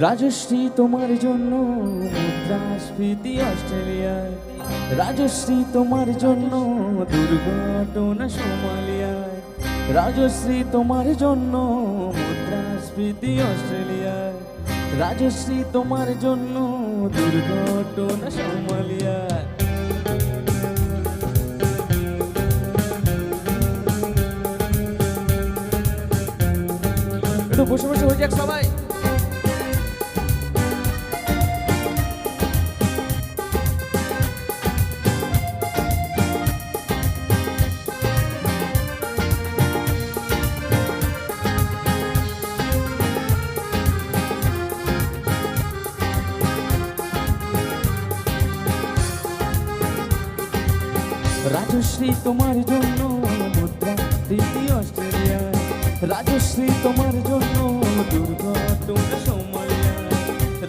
রাজশ্রী তোমার জন্য মুদ্রাস্ফীতি অস্ট্রেলিয়ায়। রাজশ্রী তোমার জন্য দুর্ঘটনা সোমালিয়ায়। রাজশ্রী তোমার জন্য মুদ্রাস্ফীতি অস্ট্রেলিয়ায়। রাজশ্রী তোমার জন্য দুর্ঘটনা সোমালিয়ায়। বসে বসে হয়ে যাক সবাই। রাজশ্রী তোমার জন্য মুদ্রা দিদি অস্ট্রেলিয়া। রাজশ্রী তোমার জন্য দুর্গা তোমার সময়।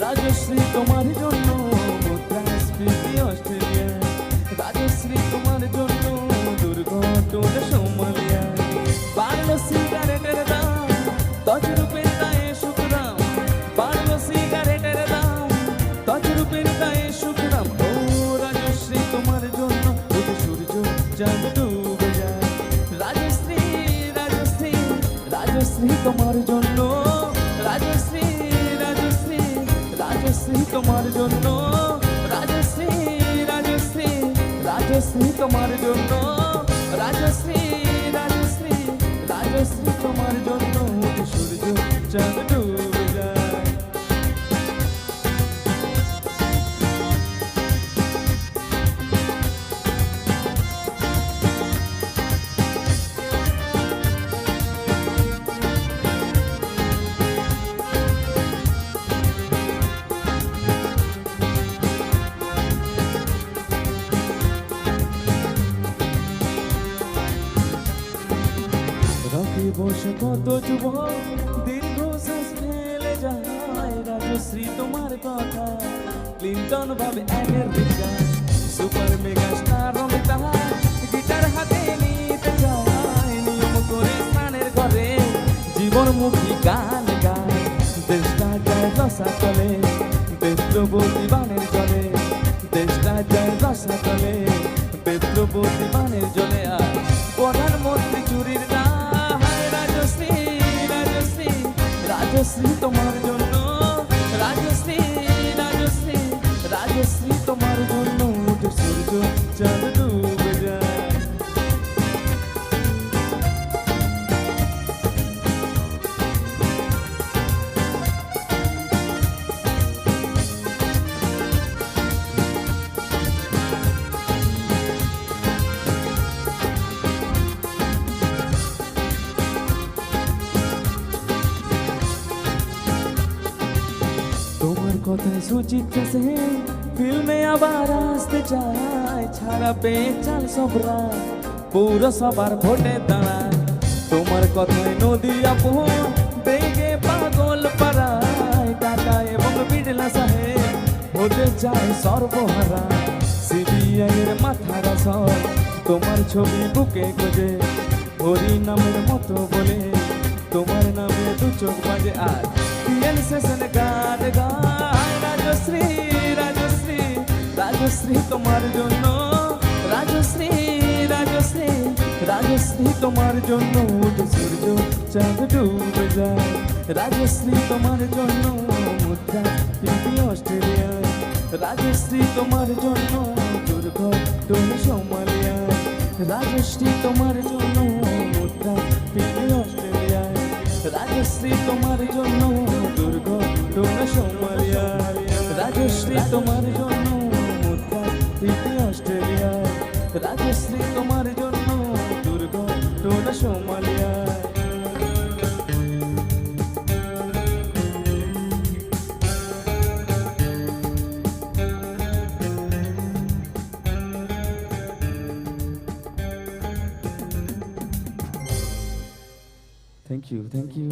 রাজশ্রী তোমার জন্য চাঁদ ডুবে যায় রাজশ্রী রাজশ্রী রাজশ্রী তোমার জন্য। রাজশ্রী রাজশ্রী রাজশ্রী তোমার জন্য। রাজশ্রী রাজশ্রী রাজশ্রী তোমার জন্য। রাজশ্রী বসে কত যুবক দীর্ঘ শ্বাস ফেলে যায় রাজশ্রী তোমার কথা। ক্লিন্টন ভাবে America super mega star Amitabh guitar হাতে নিতে চায় নিয়ম করে স্নানের ঘরে। জীবনমুখী গান গায়, দেশটা যায় রসা চলে বেদ্রবতী বানের জলে, দেশটা যায় রসা চলে বেদ্রবতী বানের জলে আর রাজশ্রী তোমার জন্য। রাজশ্রী রাজশ্রী রাজশ্রী তোমার জন্য। কথায় সুচিত্রা সেন ফিল্মে আবার আসতে চায় ছাড়া পেয়ে চাল সবরা পৌরসভার ভোটে দাঁড়ায় তোমার কথায় নদী আপন বেগে পাগল পাড়ায় টাটা এবং বিড়লা সাহেব হতে চায় সর্বহারা সিবিআই এর মাথারা তোমার ছবি বুকে খোঁজে হরি নামের মতো বলে তোমার নামে দু চোখ বাজে আর পিএন সেশন রাজশ্রী তোমার জন্য, রাজশ্রী রাজশ্রী রাজশ্রী তোমার জন্য উঠে সূর্য চাঁদ ডুবে যায়। রাজশ্রী তোমার জন্য মুদ্রা প্রীতি অস্ট্রেলিয়ায়। রাজশ্রী তোমার জন্য দুর্ঘটনা সোমালিয়ায়। রাজশ্রী তোমার জন্য মুদ্রা প্রীতি অস্ট্রেলিয়ায়। রাজশ্রী তোমার জন্য দুর্ঘটনা সোমালিয়ায়। রাজশ্রী তোমার জন্য প্রীতি অস্ট্রেলিয়ায় রাজশ্রী তোমার জন্য দুর্ঘটনা সোমালিয়ায় থ্যাংক ইউ থ্যাংক ইউ